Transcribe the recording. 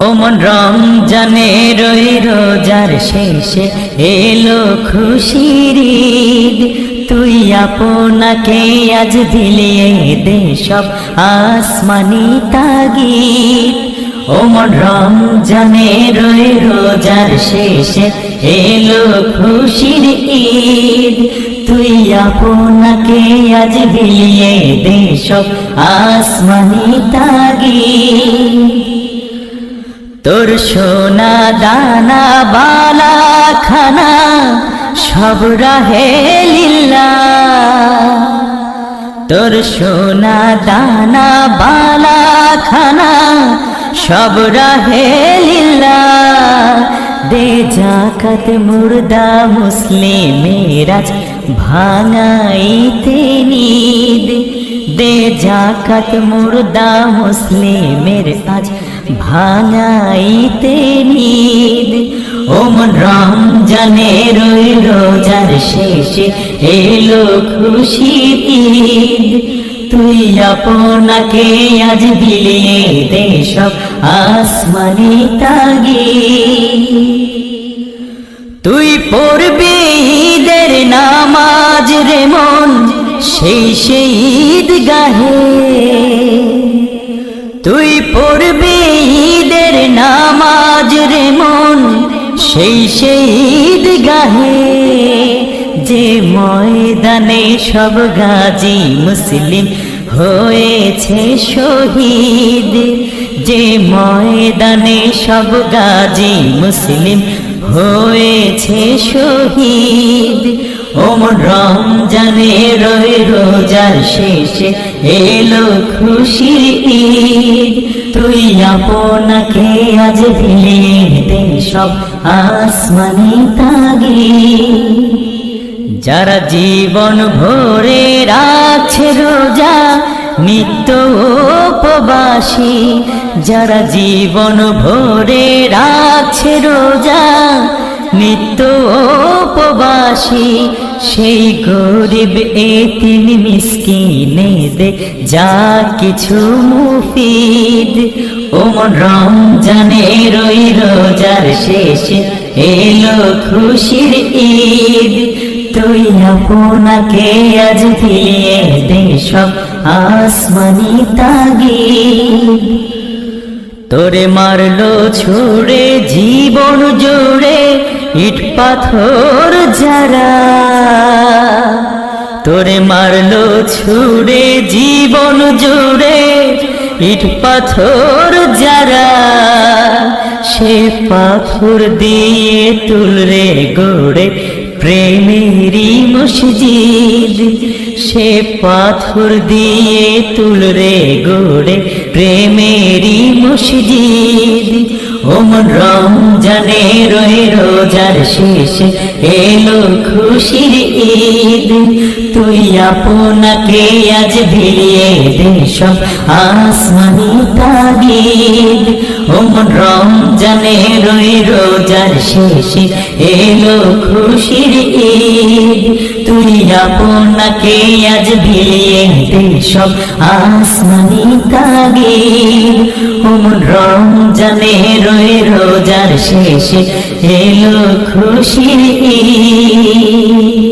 ওমন রমজানে রই রোজার শেষে এলো খুশির তুই আপনাকে আজ দিলিয়ে দে সব আসমানি তাগিদ। ওমন রমজানে রই রোজার শেষে এলো খুশির ঈদ। তুই আপনাকে আজ দিলিয়ে দে সব আসমানি তাগিদ তোর সোনা দানা বালা খানা সব রাহে লীলা। তোর সোনা দানা বালা খানা সব রাহে লীলা। দে জাকাত মুর্দা মুসলিমেরাজ ভাঙাইতে নিদ। দে জাকাত মুর্দা মুসলিমের আজ ভাঙাইতে নিদ। ওমন রমজানে রই রোজার শেষে এলো খুশি ঈদ। তুই আপনাকে আজ বিলিয়ে দে সব আসমানি তাগি। তুই পড়বি ঈদের নামাজ রে মন, সেই সেই ঈদ গাহে তুই পড়বি ঈদের নামাজ রে মন, সেই সেই ঈদ গাহে যে ময়দানে সব গাজী মুসলিম হয়েছে শহীদ, যে ময়দানে সব গাজী মুসলিম হয়েছে শহীদ। ওমন রমজানে রই রোজার শেষে এলো খুশি তুই আপনাকে আজ ভিলিয়ে দে সব আসমানি তাগি যারা জীবন ভরে রাখছে রোজা, নিত্য উপবাসী, যারা জীবন ভরে রাখছে রোজা, নিত্য উপবাসী, সেই গরিব এ তিনি মিসকিনে দে যা কিছু মুফিদ। ওমন রমজানে রই রোজার শেষে এলো খুশির ঈদ। তুই আপনাকে আজ ফিরিয়ে দে সব আসমানি তাগিদ। তোরে মারলো ছুড়ে, জীবন জুড়ে ইট পাথর যারা। তোরে মারলো ছুড়ে, জীবন জুড়ে ইট পাথর যারা। সে পাথর দিয়ে তুলরে গোড়ে প্রেমেরই মসজিদ, সে পাথর দিয়ে তুলরে গোড়ে প্রেমেরই মসজিদ। ওমন রমজানে রয়ে রোজার শেষে এলো খুশির ঈদ। তুই আপনাকে আজ ভিড়িয়ে দে সব আসমানি তাগিদ। রমজানে রয়ে রোজার শেষে এলো খুশির ঈদ। তুই আপনাকে আজ দে সব আসমানি ওমন রমজানে রয়ে রোজার শেষে এলো খুশির ঈদ।